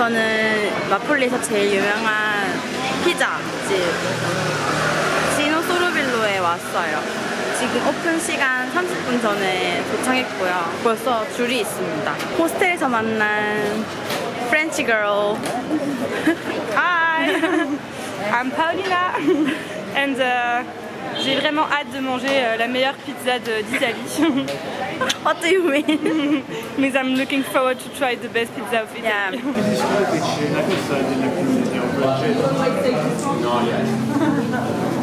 저는 나폴리에서 제일 유명한 피자집 시노 소르빌로에 왔어요. 지금 오픈 시간 30분 전에 도착했고요. 벌써 줄이 있습니다. 호스텔에서 만난 프렌치 걸. Hi, I'm Paulina and uh, j'ai vraiment hâte de manger euh, la meilleure pizza d'Italie. What do you mean? Mais I'm looking forward to try the best pizza of yeah. Italy.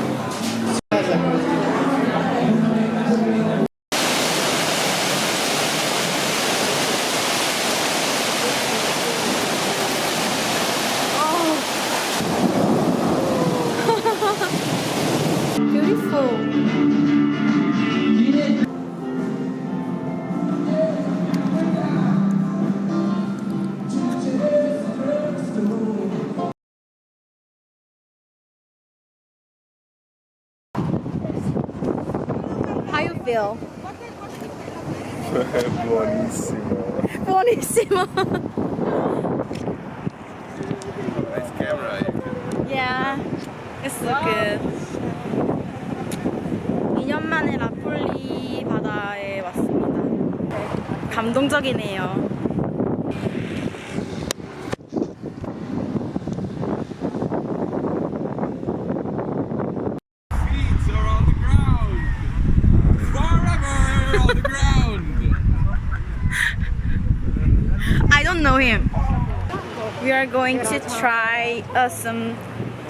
Feel? Buonissimo. Buonissimo. Nice camera. Yeah, it's so good. 2년 만에 라폴리 바다에 왔습니다. 감동적이네요. Know him. We are going to try uh, some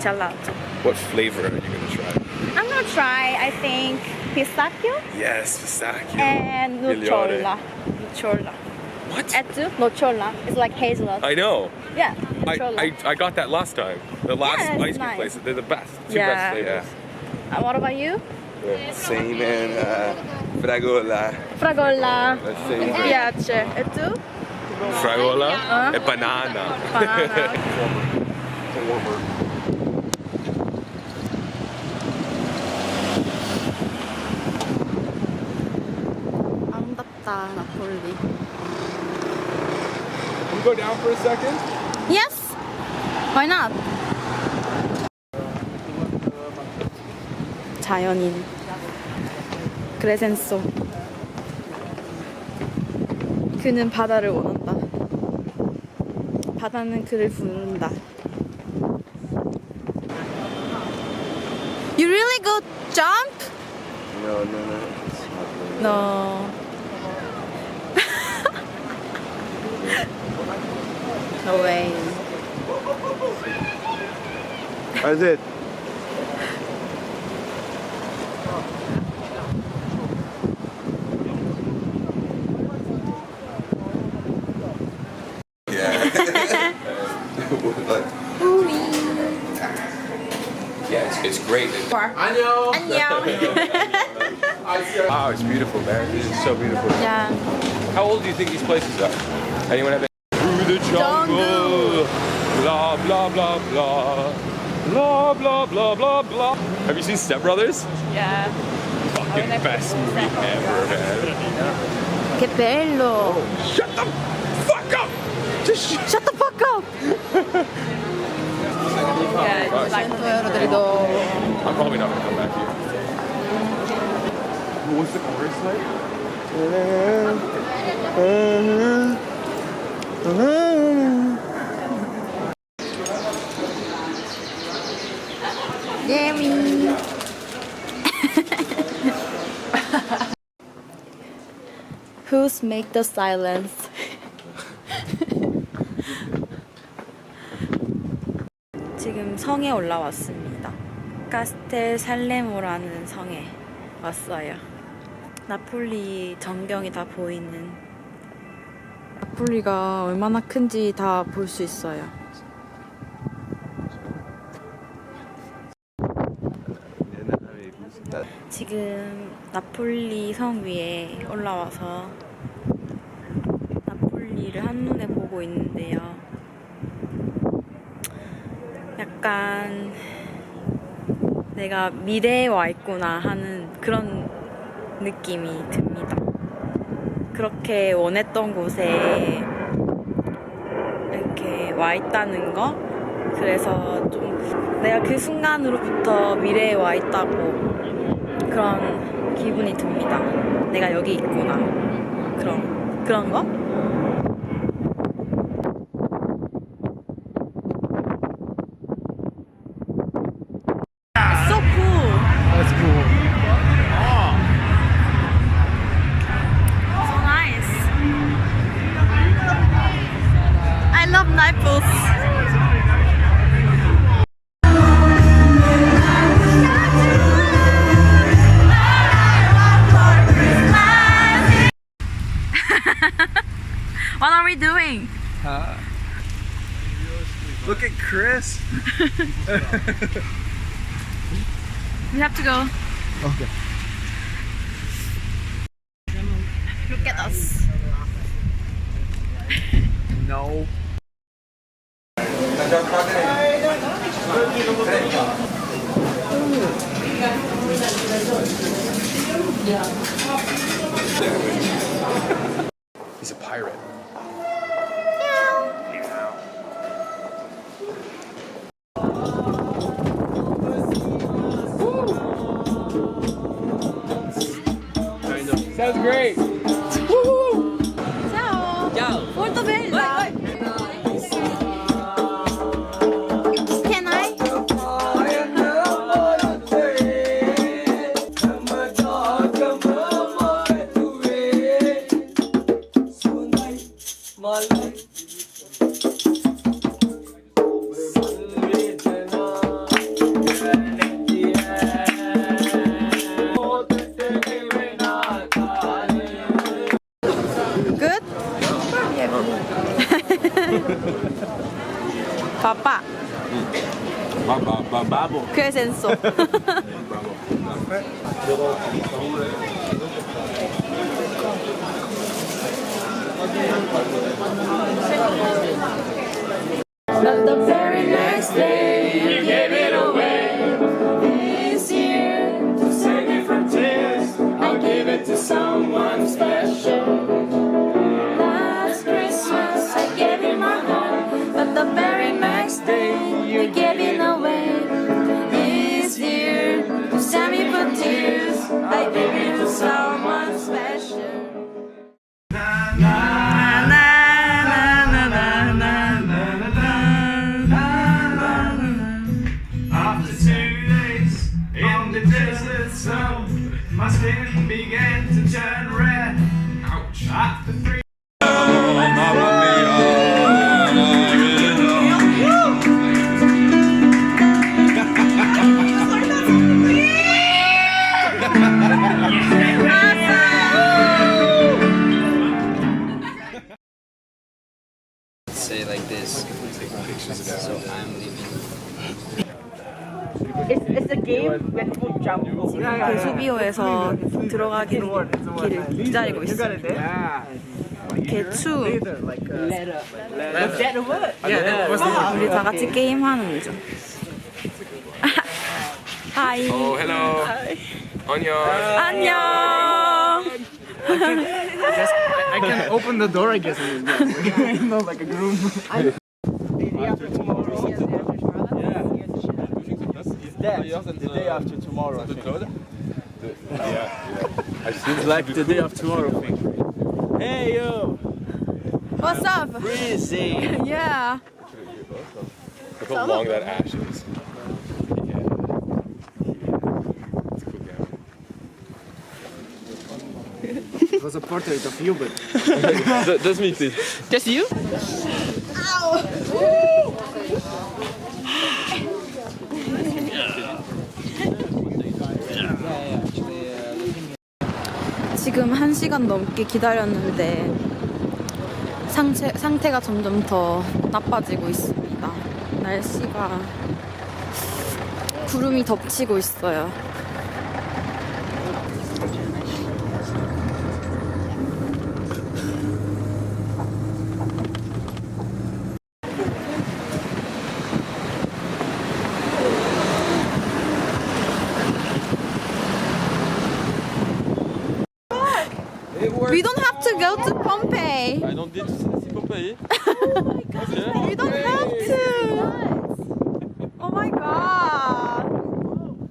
gelato. What flavor are you gonna try? I'm gonna try, I think, pistachio Yes, pistachio. and nocciola. Nocciola. What? Etu? Nocciola. It's like hazelnut. I know. yeah, I. I, I got that last time. The last Yeah, ice cream nice. places. They're the best. Two Yeah. best flavors. And what about you? Same and uh, fragola. Fragolla. The Mi piace. E tu? Fragola Uh. and banana. Banana. 아름답다 나폴리. Can we go down for a second? Yes. Why not? 자연인. 그레센소. 그는 바다를 원한다. 바다는 그를 부른다. You really go jump? No, no, no. No. no way. How's it? Wow, it's beautiful, man. This is so beautiful. yeah. How old do you think these places are? Anyone have any? Through the jungle. Blah blah blah blah. Blah blah blah blah blah. Have you seen Step Brothers? Yeah. Fucking best movie ever, man. Che bello. Shut the fuck up! Just shut. Shut the fuck up. Yeah, it's like 100 euro te li do. I'm probably not gonna come back here. What's the chorus like? 예미. Who's make the silence? 지금 성에 올라왔습니다. 카스텔 살레모라는 성에 왔어요. 나폴리 전경이 다 보이는 나폴리가 얼마나 큰지 다 볼 수 있어요. 지금 나폴리 성 위에 올라와서 나폴리를 한눈에 보고 있는데요. 약간 내가 미래에 와 있구나 하는 그런 느낌이 듭니다. 그렇게 원했던 곳에 이렇게 와 있다는 거? 그래서 좀 내가 그 순간으로부터 미래에 와 있다고 그런 기분이 듭니다. 내가 여기 있구나. 그런, 그런 거? What are we doing? Uh, look at Chris. We have to go. Okay. Look at us. No. Sounds great. Baba, baba, babo. 꽤 The very next day. 지금 대수비오에서 들어가기를 길을 기다리고 있어요. 개추. 우리 다 같이 게임 하는 중. 하이. Oh, hello. 안녕. 안녕. I can open the door, I guess. you know, like a groom. The day after tomorrow. It's like the day of tomorrow thing. Hey, yo! What's up? Breezy! Yeah. Look how long that ash is. Yeah. It's a cool guy. It was a portrait of you, but that's me, please. Just you? 지금 한 시간 넘게 기다렸는데 상체, 상태가 점점 더 나빠지고 있습니다. 날씨가 구름이 덮치고 있어요. We don't have to go to Pompeii. I don't need to see Pompeii. Oh my god. We don't have to. Oh my god.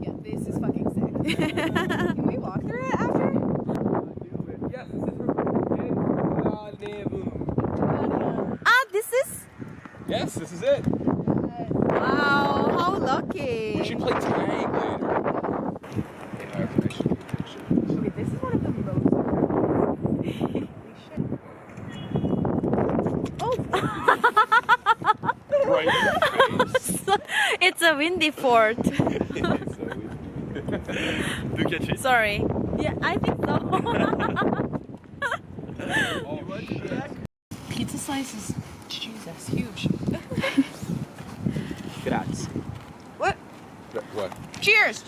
Yeah, this is fucking sick. Can we walk through it after? Ah, this is. Yes, this is it. Wow, how lucky. We should play tag later. Okay, this is one of the most. Right in the face. it's a windy fort. Do you catch it? Sorry. Yeah, I think so. Oh, Pizza slices. Jesus, huge. Grazie. What? What? Cheers!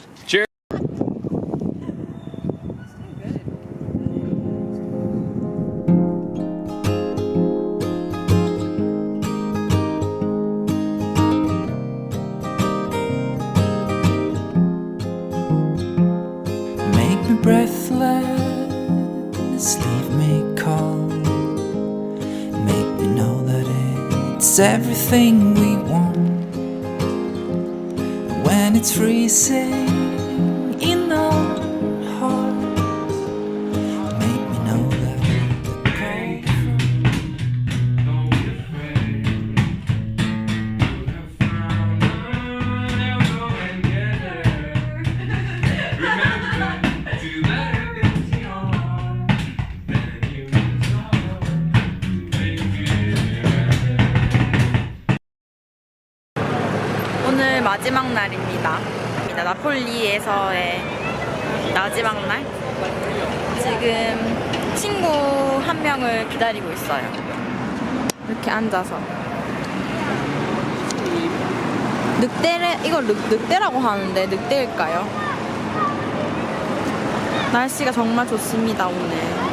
Me breathless, leave me cold. Make me know that it's everything we want. When it's freezing 마지막 날입니다. 나폴리에서의 마지막 날. 지금 친구 한 명을 기다리고 있어요. 이렇게 앉아서. 늑대래, 이걸 늑, 늑대라고 하는데 늑대일까요? 날씨가 정말 좋습니다, 오늘.